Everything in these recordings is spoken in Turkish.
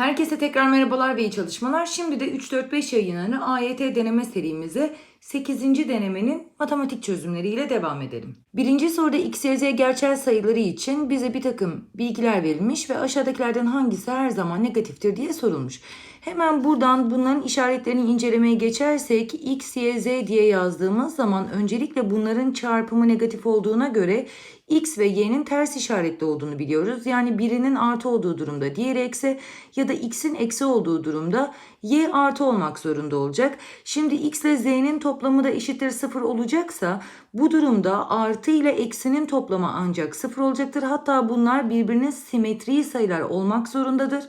Herkese tekrar merhabalar ve iyi çalışmalar. Şimdi de 3-4-5 yayınlarını AYT deneme serimize 8. denemenin matematik çözümleriyle devam edelim. Birinci soruda x, y, z gerçel sayıları için bize bir takım bilgiler verilmiş ve aşağıdakilerden hangisi her zaman negatiftir diye sorulmuş. Hemen buradan bunların işaretlerini incelemeye geçersek x, y, z diye yazdığımız zaman öncelikle bunların çarpımı negatif olduğuna göre x ve y'nin ters işaretli olduğunu biliyoruz. Yani birinin artı olduğu durumda diğeri eksi ya da x'in eksi olduğu durumda y artı olmak zorunda olacak. Şimdi x ile z'nin toplamı da eşittir 0 olacaksa bu durumda artı ile eksinin toplamı ancak 0 olacaktır. Hatta bunlar birbirine simetri sayılar olmak zorundadır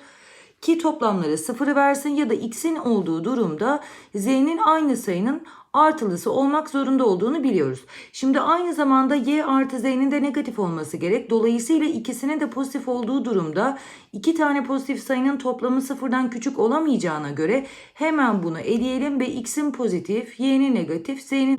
ki toplamları sıfırı versin ya da x'in olduğu durumda z'nin aynı sayının artılısı olmak zorunda olduğunu biliyoruz. Şimdi aynı zamanda y artı z'nin de negatif olması gerek. Dolayısıyla ikisinin de pozitif olduğu durumda iki tane pozitif sayının toplamı sıfırdan küçük olamayacağına göre hemen bunu eleyelim ve x'in pozitif, y'nin negatif, z'nin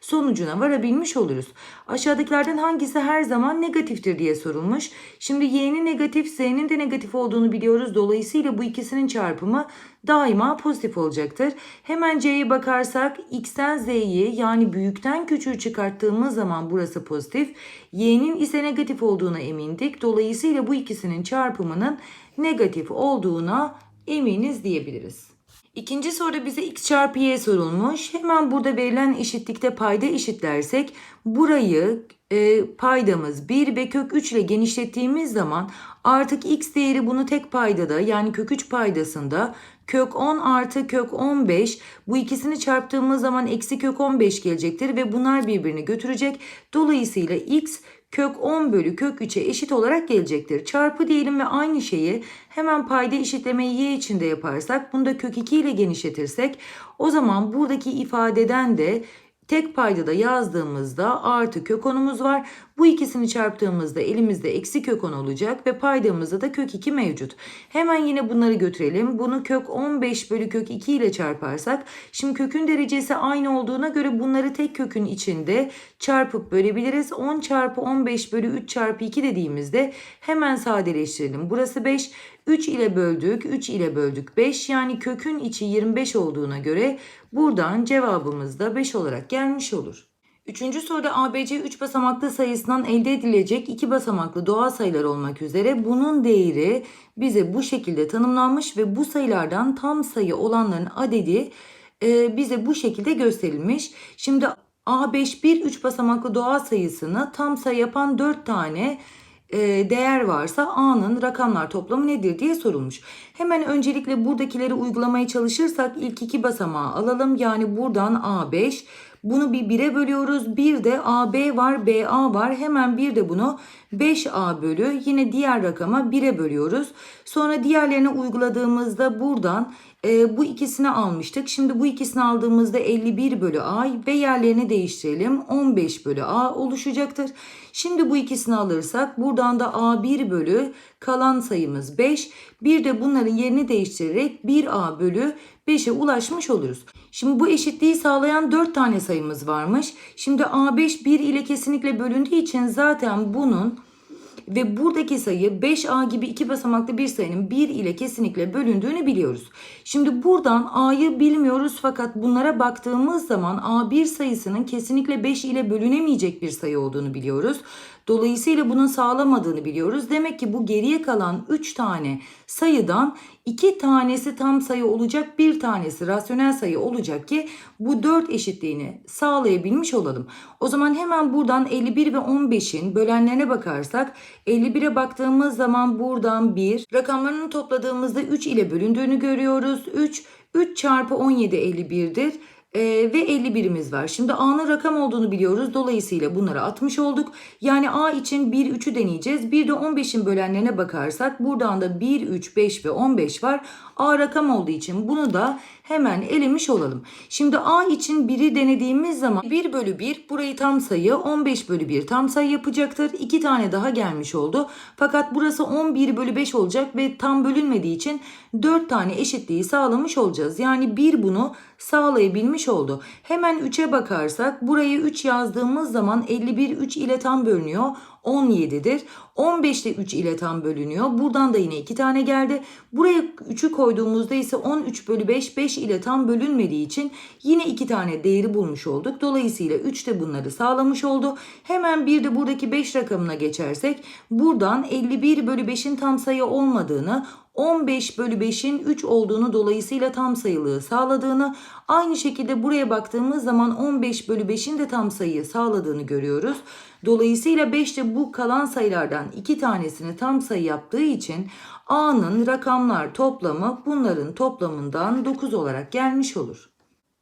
sonucuna varabilmiş oluruz. Aşağıdakilerden hangisi her zaman negatiftir diye sorulmuş. Şimdi y'nin negatif, z'nin de negatif olduğunu biliyoruz. Dolayısıyla bu ikisinin çarpımı daima pozitif olacaktır. Hemen c'ye bakarsak x'ten z'yi yani büyükten küçüğü çıkarttığımız zaman burası pozitif. y'nin ise negatif olduğuna emindik. Dolayısıyla bu ikisinin çarpımının negatif olduğuna eminiz diyebiliriz. İkinci soruda bize x çarpı y sorulmuş. Hemen burada verilen eşitlikte payda eşitlersek burayı e, paydamız 1 ve kök 3 ile genişlettiğimiz zaman artık x değeri bunu tek paydada yani kök 3 paydasında kök 10 artı kök 15 bu ikisini çarptığımız zaman eksi kök 15 gelecektir ve bunlar birbirini götürecek. Dolayısıyla x kök 10 bölü kök 3'e eşit olarak gelecektir. Çarpı diyelim ve aynı şeyi hemen payda eşitlemeyi y içinde yaparsak bunu da kök 2 ile genişletirsek o zaman buradaki ifadeden de tek paydada yazdığımızda artı kök 10'umuz var. Bu ikisini çarptığımızda elimizde eksi kök 10 olacak ve paydamızda da kök 2 mevcut. Hemen yine bunları götürelim. Bunu kök 15 bölü kök 2 ile çarparsak şimdi kökün derecesi aynı olduğuna göre bunları tek kökün içinde çarpıp bölebiliriz. 10 çarpı 15 bölü 3 çarpı 2 dediğimizde hemen sadeleştirelim. Burası 5. 3 ile böldük. 3 ile böldük 5. Yani kökün içi 25 olduğuna göre buradan cevabımız da 5 olarak gelmiş olur. Üçüncü soruda ABC 3 basamaklı sayısından elde edilecek 2 basamaklı doğal sayılar olmak üzere bunun değeri bize bu şekilde tanımlanmış ve bu sayılardan tam sayı olanların adedi e, bize bu şekilde gösterilmiş. Şimdi A5 bir 3 basamaklı doğal sayısını tam sayı yapan 4 tane değer varsa A'nın rakamlar toplamı nedir diye sorulmuş. Hemen öncelikle buradakileri uygulamaya çalışırsak ilk iki basamağı alalım. Yani buradan A5 bunu bir 1'e bölüyoruz. Bir de AB var, BA var. Hemen bir de bunu 5A bölü yine diğer rakama 1'e bölüyoruz. Sonra diğerlerini uyguladığımızda buradan e, bu ikisini almıştık. Şimdi bu ikisini aldığımızda 51 bölü A ve yerlerini değiştirelim. 15 bölü A oluşacaktır. Şimdi bu ikisini alırsak buradan da A1 bölü kalan sayımız 5. Bir de bunların yerini değiştirerek 1A bölü 5'e ulaşmış oluruz. Şimdi bu eşitliği sağlayan 4 tane sayımız varmış. Şimdi A5 1 ile kesinlikle bölündüğü için zaten bunun ve buradaki sayı 5A gibi iki basamaklı bir sayının 1 ile kesinlikle bölündüğünü biliyoruz. Şimdi buradan A'yı bilmiyoruz fakat bunlara baktığımız zaman A1 sayısının kesinlikle 5 ile bölünemeyecek bir sayı olduğunu biliyoruz. Dolayısıyla bunun sağlamadığını biliyoruz. Demek ki bu geriye kalan 3 tane sayıdan 2 tanesi tam sayı olacak, bir tanesi rasyonel sayı olacak ki bu 4 eşitliğini sağlayabilmiş olalım. O zaman hemen buradan 51 ve 15'in bölenlerine bakarsak 51'e baktığımız zaman buradan 1, rakamlarını topladığımızda 3 ile bölündüğünü görüyoruz. 3, 3 çarpı 17 51'dir. Ee, ve 51'imiz var. Şimdi A'nın rakam olduğunu biliyoruz. Dolayısıyla bunları atmış olduk. Yani A için 1, 3'ü deneyeceğiz. Bir de 15'in bölenlerine bakarsak buradan da 1, 3, 5 ve 15 var. A rakam olduğu için bunu da hemen elemiş olalım. Şimdi A için 1'i denediğimiz zaman 1 bölü 1 burayı tam sayı 15 bölü 1 tam sayı yapacaktır. 2 tane daha gelmiş oldu. Fakat burası 11 bölü 5 olacak ve tam bölünmediği için 4 tane eşitliği sağlamış olacağız. Yani 1 bunu sağlayabilmiş oldu. Hemen 3'e bakarsak burayı 3 yazdığımız zaman 51 3 ile tam bölünüyor. 17'dir. 15 de 3 ile tam bölünüyor. Buradan da yine 2 tane geldi. Buraya 3'ü koyduğumuzda ise 13 bölü 5 5 ile tam bölünmediği için yine 2 tane değeri bulmuş olduk. Dolayısıyla 3 de bunları sağlamış oldu. Hemen bir de buradaki 5 rakamına geçersek buradan 51 bölü 5'in tam sayı olmadığını 15 bölü 5'in 3 olduğunu dolayısıyla tam sayılığı sağladığını aynı şekilde buraya baktığımız zaman 15 bölü 5'in de tam sayıyı sağladığını görüyoruz. Dolayısıyla 5 de bu kalan sayılardan 2 tanesini tam sayı yaptığı için A'nın rakamlar toplamı bunların toplamından 9 olarak gelmiş olur.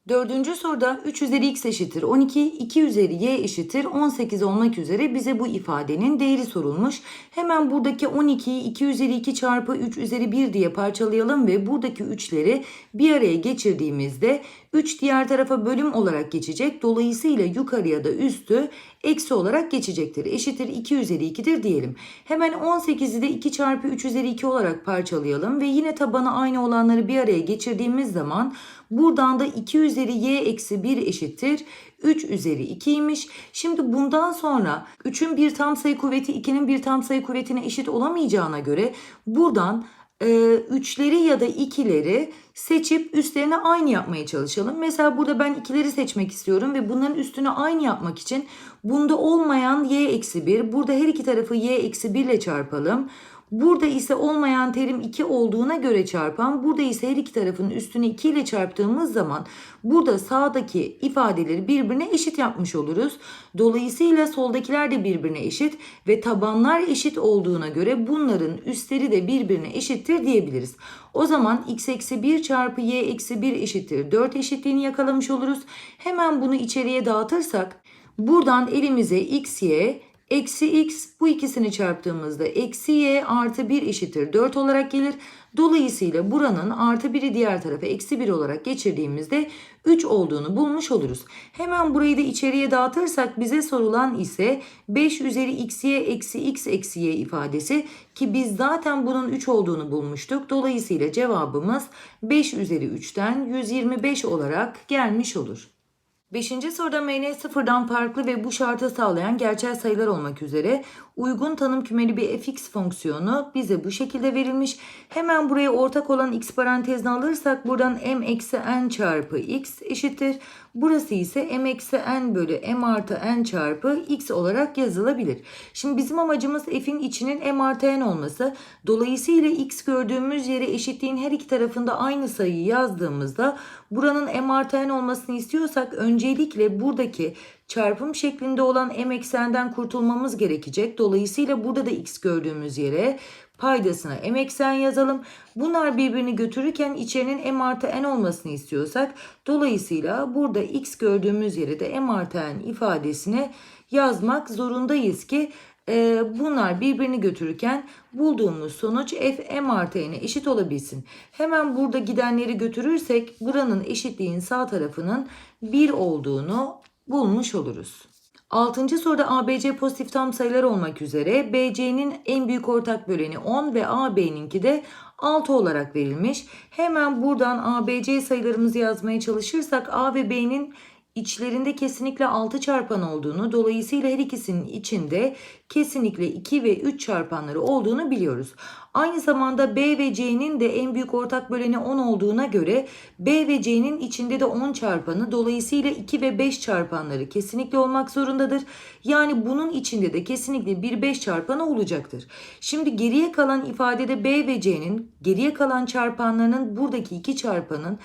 Dördüncü soruda 3 üzeri x eşittir 12, 2 üzeri y eşittir 18 olmak üzere bize bu ifadenin değeri sorulmuş. Hemen buradaki 12'yi 2 üzeri 2 çarpı 3 üzeri 1 diye parçalayalım ve buradaki 3'leri bir araya geçirdiğimizde 3 diğer tarafa bölüm olarak geçecek. Dolayısıyla yukarıya da üstü eksi olarak geçecektir. Eşittir 2 üzeri 2'dir diyelim. Hemen 18'i de 2 çarpı 3 üzeri 2 olarak parçalayalım ve yine tabanı aynı olanları bir araya geçirdiğimiz zaman buradan da 2 üzeri y eksi 1 eşittir 3 üzeri 2'ymiş. Şimdi bundan sonra 3'ün bir tam sayı kuvveti 2'nin bir tam sayı kuvvetine eşit olamayacağına göre buradan e, üçleri ya da ikileri seçip üstlerine aynı yapmaya çalışalım. Mesela burada ben ikileri seçmek istiyorum ve bunların üstünü aynı yapmak için bunda olmayan y eksi 1 burada her iki tarafı y eksi 1 ile çarpalım. Burada ise olmayan terim 2 olduğuna göre çarpan, burada ise her iki tarafın üstünü 2 ile çarptığımız zaman burada sağdaki ifadeleri birbirine eşit yapmış oluruz. Dolayısıyla soldakiler de birbirine eşit ve tabanlar eşit olduğuna göre bunların üstleri de birbirine eşittir diyebiliriz. O zaman x eksi 1 çarpı y eksi 1 eşittir 4 eşitliğini yakalamış oluruz. Hemen bunu içeriye dağıtırsak buradan elimize x, y, Eksi x bu ikisini çarptığımızda eksi y artı 1 eşittir 4 olarak gelir. Dolayısıyla buranın artı 1'i diğer tarafa eksi 1 olarak geçirdiğimizde 3 olduğunu bulmuş oluruz. Hemen burayı da içeriye dağıtırsak bize sorulan ise 5 üzeri xy eksi x eksi y ifadesi ki biz zaten bunun 3 olduğunu bulmuştuk. Dolayısıyla cevabımız 5 üzeri 3'ten 125 olarak gelmiş olur. Beşinci soruda mn sıfırdan farklı ve bu şartı sağlayan gerçel sayılar olmak üzere uygun tanım kümeli bir fx fonksiyonu bize bu şekilde verilmiş. Hemen buraya ortak olan x parantezine alırsak buradan m eksi n çarpı x eşittir. Burası ise m eksi n bölü m artı n çarpı x olarak yazılabilir. Şimdi bizim amacımız f'in içinin m artı n olması. Dolayısıyla x gördüğümüz yere eşitliğin her iki tarafında aynı sayıyı yazdığımızda buranın m artı n olmasını istiyorsak öncelikle buradaki çarpım şeklinde olan m eksenden kurtulmamız gerekecek. Dolayısıyla burada da x gördüğümüz yere paydasına m eksen yazalım. Bunlar birbirini götürürken içerinin m artı n olmasını istiyorsak dolayısıyla burada x gördüğümüz yere de m artı n ifadesini yazmak zorundayız ki e, bunlar birbirini götürürken bulduğumuz sonuç f m artı n'e eşit olabilsin. Hemen burada gidenleri götürürsek buranın eşitliğin sağ tarafının 1 olduğunu bulmuş oluruz. Altıncı soruda ABC pozitif tam sayılar olmak üzere BC'nin en büyük ortak böleni 10 ve AB'ninki de 6 olarak verilmiş. Hemen buradan ABC sayılarımızı yazmaya çalışırsak A ve B'nin içlerinde kesinlikle 6 çarpan olduğunu, dolayısıyla her ikisinin içinde kesinlikle 2 ve 3 çarpanları olduğunu biliyoruz. Aynı zamanda B ve C'nin de en büyük ortak böleni 10 olduğuna göre B ve C'nin içinde de 10 çarpanı dolayısıyla 2 ve 5 çarpanları kesinlikle olmak zorundadır. Yani bunun içinde de kesinlikle bir 5 çarpanı olacaktır. Şimdi geriye kalan ifadede B ve C'nin geriye kalan çarpanlarının buradaki 2 çarpanın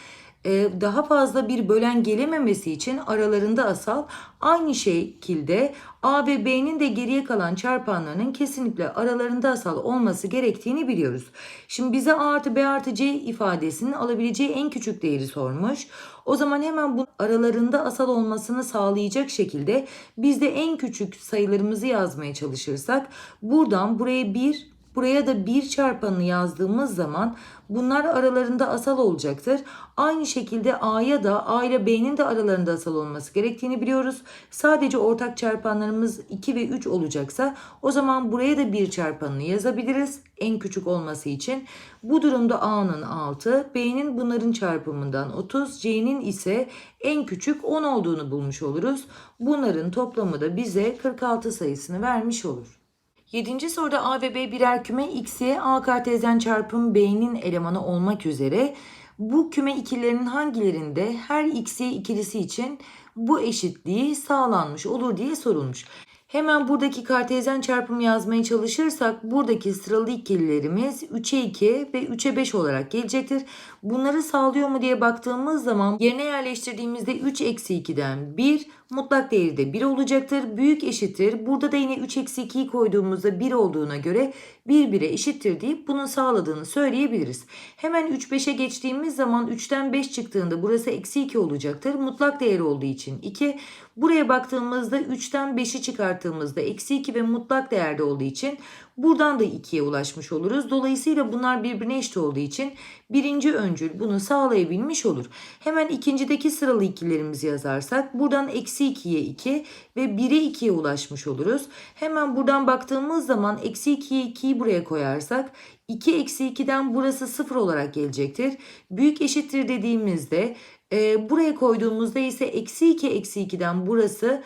daha fazla bir bölen gelememesi için aralarında asal aynı şekilde A ve B'nin de geriye kalan çarpanlarının kesinlikle aralarında asal olması gerektiğini biliyoruz. Şimdi bize A artı B artı C ifadesinin alabileceği en küçük değeri sormuş. O zaman hemen bu aralarında asal olmasını sağlayacak şekilde biz de en küçük sayılarımızı yazmaya çalışırsak buradan buraya 1 Buraya da 1 çarpanını yazdığımız zaman bunlar aralarında asal olacaktır. Aynı şekilde A'ya da A ile B'nin de aralarında asal olması gerektiğini biliyoruz. Sadece ortak çarpanlarımız 2 ve 3 olacaksa o zaman buraya da 1 çarpanını yazabiliriz. En küçük olması için. Bu durumda A'nın 6, B'nin bunların çarpımından 30, C'nin ise en küçük 10 olduğunu bulmuş oluruz. Bunların toplamı da bize 46 sayısını vermiş olur. Yedinci soruda A ve B birer küme X'ye A kartezyen çarpım B'nin elemanı olmak üzere bu küme ikililerinin hangilerinde her X'ye ikilisi için bu eşitliği sağlanmış olur diye sorulmuş. Hemen buradaki kartezyen çarpım yazmaya çalışırsak buradaki sıralı ikililerimiz 3'e 2 ve 3'e 5 olarak gelecektir. Bunları sağlıyor mu diye baktığımız zaman yerine yerleştirdiğimizde 3 eksi 2'den 1 mutlak değeri de 1 olacaktır. Büyük eşittir. Burada da yine 3 eksi 2'yi koyduğumuzda 1 olduğuna göre 1 1'e eşittir deyip bunun sağladığını söyleyebiliriz. Hemen 3 5'e geçtiğimiz zaman 3'ten 5 çıktığında burası eksi 2 olacaktır. Mutlak değeri olduğu için 2. Buraya baktığımızda 3'ten 5'i çıkarttığımızda eksi 2 ve mutlak değerde olduğu için buradan da 2'ye ulaşmış oluruz. Dolayısıyla bunlar birbirine eşit olduğu için birinci öncül bunu sağlayabilmiş olur. Hemen ikincideki sıralı ikilerimizi yazarsak buradan eksi 2'ye 2 ve 1'e 2'ye ulaşmış oluruz. Hemen buradan baktığımız zaman eksi 2'ye 2'yi buraya koyarsak 2 eksi 2'den burası 0 olarak gelecektir. Büyük eşittir dediğimizde e, buraya koyduğumuzda ise eksi 2 eksi 2'den burası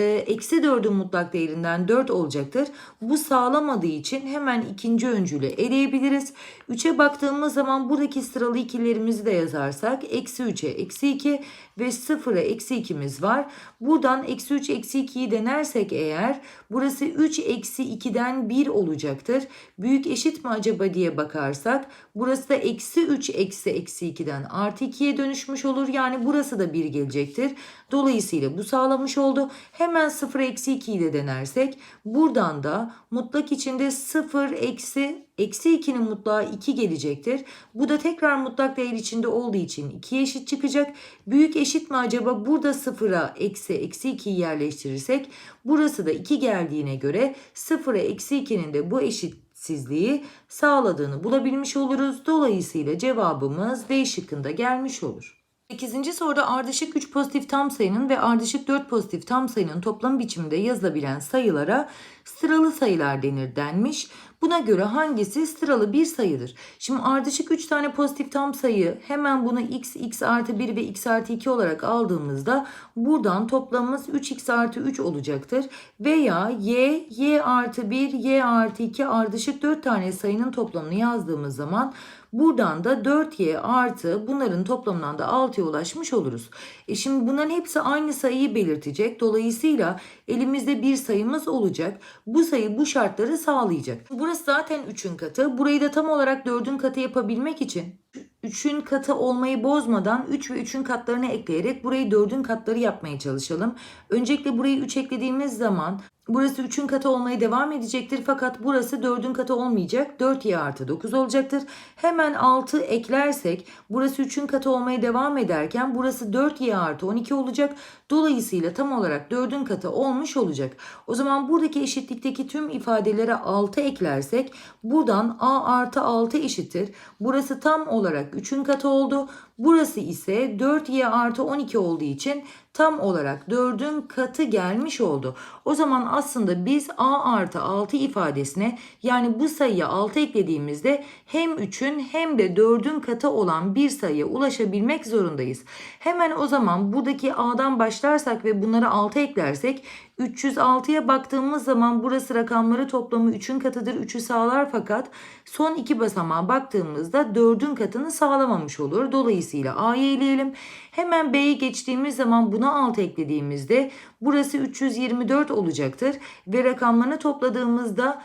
eksi 4'ün mutlak değerinden 4 olacaktır. Bu sağlamadığı için hemen ikinci öncülü eleyebiliriz. 3'e baktığımız zaman buradaki sıralı ikilerimizi de yazarsak eksi 3'e eksi 2 ve 0'a eksi 2'miz var. Buradan eksi 3 eksi 2'yi denersek eğer burası 3 eksi 2'den 1 olacaktır. Büyük eşit mi acaba diye bakarsak burası da eksi 3 eksi eksi 2'den artı 2'ye dönüşmüş olur. Yani burası da 1 gelecektir. Dolayısıyla bu sağlamış oldu. Hemen 0 eksi 2'yi de denersek buradan da mutlak içinde 0 eksi eksi 2'nin mutlağı 2 gelecektir. Bu da tekrar mutlak değer içinde olduğu için 2'ye eşit çıkacak. Büyük eşit mi acaba? Burada 0'a eksi eksi 2'yi yerleştirirsek burası da 2 geldiğine göre 0'a eksi 2'nin de bu eşitsizliği sağladığını bulabilmiş oluruz. Dolayısıyla cevabımız D şıkkında gelmiş olur. 8. soruda ardışık 3 pozitif tam sayının ve ardışık 4 pozitif tam sayının toplam biçiminde yazılabilen sayılara sıralı sayılar denir denmiş. Buna göre hangisi sıralı bir sayıdır? Şimdi ardışık 3 tane pozitif tam sayı hemen bunu x, x artı 1 ve x artı 2 olarak aldığımızda buradan toplamımız 3x artı 3 olacaktır. Veya y, y artı 1, y artı 2 ardışık 4 tane sayının toplamını yazdığımız zaman Buradan da 4y artı bunların toplamından da 6'ya ulaşmış oluruz. E şimdi bunların hepsi aynı sayıyı belirtecek. Dolayısıyla elimizde bir sayımız olacak. Bu sayı bu şartları sağlayacak. Burası zaten 3'ün katı. Burayı da tam olarak 4'ün katı yapabilmek için 3'ün katı olmayı bozmadan 3 ve 3'ün katlarını ekleyerek burayı 4'ün katları yapmaya çalışalım. Öncelikle burayı 3 eklediğimiz zaman burası 3'ün katı olmaya devam edecektir. Fakat burası 4'ün katı olmayacak. 4y artı 9 olacaktır. Hemen 6 eklersek burası 3'ün katı olmaya devam ederken burası 4y artı 12 olacak. Dolayısıyla tam olarak 4'ün katı olmuş olacak. O zaman buradaki eşitlikteki tüm ifadelere 6 eklersek buradan a artı 6 eşittir. Burası tam olarak 3'ün katı oldu. Burası ise 4y artı 12 olduğu için tam olarak 4'ün katı gelmiş oldu. O zaman aslında biz a artı 6 ifadesine yani bu sayıya 6 eklediğimizde hem 3'ün hem de 4'ün katı olan bir sayıya ulaşabilmek zorundayız. Hemen o zaman buradaki a'dan başlarsak ve bunlara 6 eklersek 306'ya baktığımız zaman burası rakamları toplamı 3'ün katıdır. 3'ü sağlar fakat son iki basamağa baktığımızda 4'ün katını sağlamamış olur. Dolayısıyla A'yı eleyelim. Hemen B'ye geçtiğimiz zaman buna 6 eklediğimizde burası 324 olacaktır. Ve rakamlarını topladığımızda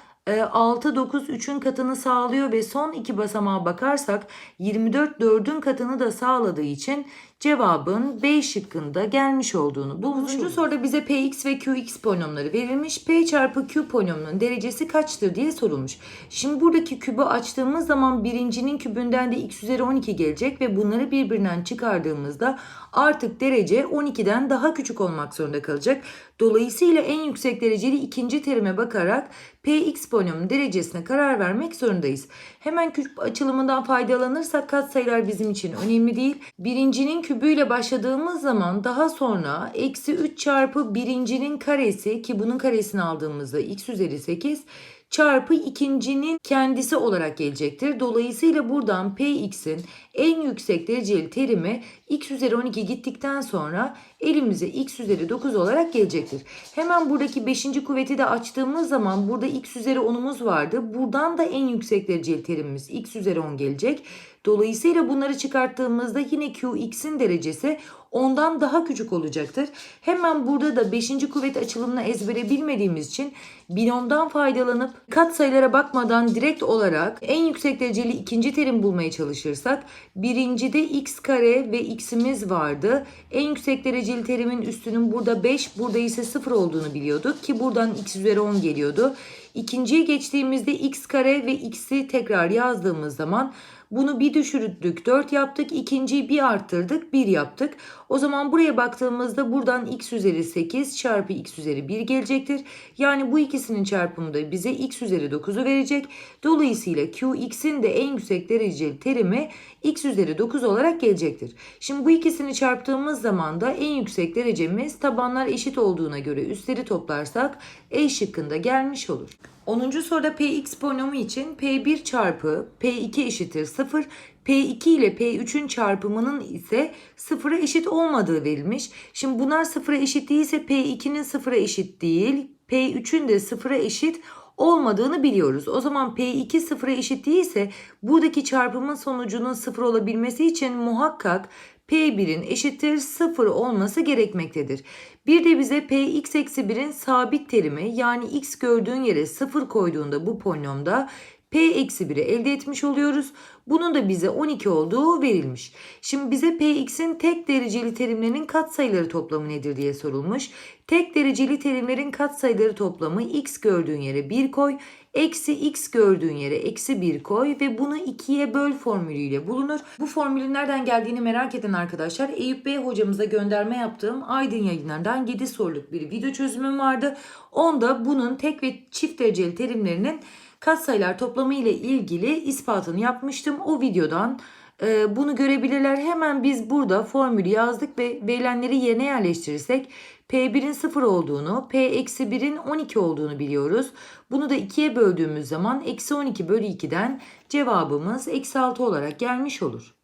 6, 9, 3'ün katını sağlıyor ve son iki basamağa bakarsak 24 4'ün katını da sağladığı için cevabın B şıkkında gelmiş olduğunu bulmuş oluruz. soruda bize Px ve Qx polinomları verilmiş. P çarpı Q polinomunun derecesi kaçtır diye sorulmuş. Şimdi buradaki kübü açtığımız zaman birincinin kübünden de x üzeri 12 gelecek ve bunları birbirinden çıkardığımızda artık derece 12'den daha küçük olmak zorunda kalacak. Dolayısıyla en yüksek dereceli ikinci terime bakarak Px polinomunun derecesine karar vermek zorundayız. Hemen küp açılımından faydalanırsak katsayılar bizim için önemli değil. Birincinin kübüyle başladığımız zaman daha sonra eksi 3 çarpı birincinin karesi ki bunun karesini aldığımızda x üzeri 8 çarpı ikincinin kendisi olarak gelecektir. Dolayısıyla buradan Px'in en yüksek dereceli terimi x üzeri 12 gittikten sonra elimize x üzeri 9 olarak gelecektir. Hemen buradaki 5. kuvveti de açtığımız zaman burada x üzeri 10'umuz vardı. Buradan da en yüksek dereceli terimimiz x üzeri 10 gelecek. Dolayısıyla bunları çıkarttığımızda yine qx'in derecesi ondan daha küçük olacaktır. Hemen burada da 5. kuvvet açılımını ezbere bilmediğimiz için binomdan faydalanıp katsayılara bakmadan direkt olarak en yüksek dereceli ikinci terim bulmaya çalışırsak birincide x kare ve x'imiz vardı. En yüksek dereceli terimin üstünün burada 5 burada ise 0 olduğunu biliyorduk ki buradan x üzeri 10 geliyordu. İkinciye geçtiğimizde x kare ve x'i tekrar yazdığımız zaman bunu bir düşürdük 4 yaptık. ikinciyi bir arttırdık 1 yaptık. O zaman buraya baktığımızda buradan x üzeri 8 çarpı x üzeri 1 gelecektir. Yani bu ikisinin çarpımı da bize x üzeri 9'u verecek. Dolayısıyla qx'in de en yüksek dereceli terimi x üzeri 9 olarak gelecektir. Şimdi bu ikisini çarptığımız zaman da en yüksek derecemiz tabanlar eşit olduğuna göre üstleri toplarsak E şıkkında gelmiş olur. 10. soruda Px polinomu için P1 çarpı P2 eşittir 0, P2 ile P3'ün çarpımının ise 0'a eşit olmadığı verilmiş. Şimdi bunlar 0'a eşit değilse P2'nin 0'a eşit değil, P3'ün de 0'a eşit olmadığını biliyoruz. O zaman P2 sıfıra eşit değilse buradaki çarpımın sonucunun sıfır olabilmesi için muhakkak P1'in eşittir 0 olması gerekmektedir. Bir de bize Px eksi 1'in sabit terimi yani x gördüğün yere 0 koyduğunda bu polinomda P eksi 1'i elde etmiş oluyoruz. Bunun da bize 12 olduğu verilmiş. Şimdi bize Px'in tek dereceli terimlerinin katsayıları toplamı nedir diye sorulmuş. Tek dereceli terimlerin katsayıları toplamı x gördüğün yere 1 koy. Eksi x gördüğün yere eksi 1 koy ve bunu 2'ye böl formülüyle bulunur. Bu formülün nereden geldiğini merak eden arkadaşlar Eyüp Bey hocamıza gönderme yaptığım Aydın yayınlarından 7 soruluk bir video çözümüm vardı. Onda bunun tek ve çift dereceli terimlerinin katsayılar toplamı ile ilgili ispatını yapmıştım. O videodan e, bunu görebilirler. Hemen biz burada formülü yazdık ve verilenleri yerine yerleştirirsek P1'in 0 olduğunu, P-1'in 12 olduğunu biliyoruz. Bunu da 2'ye böldüğümüz zaman eksi 12 bölü 2'den cevabımız eksi 6 olarak gelmiş olur.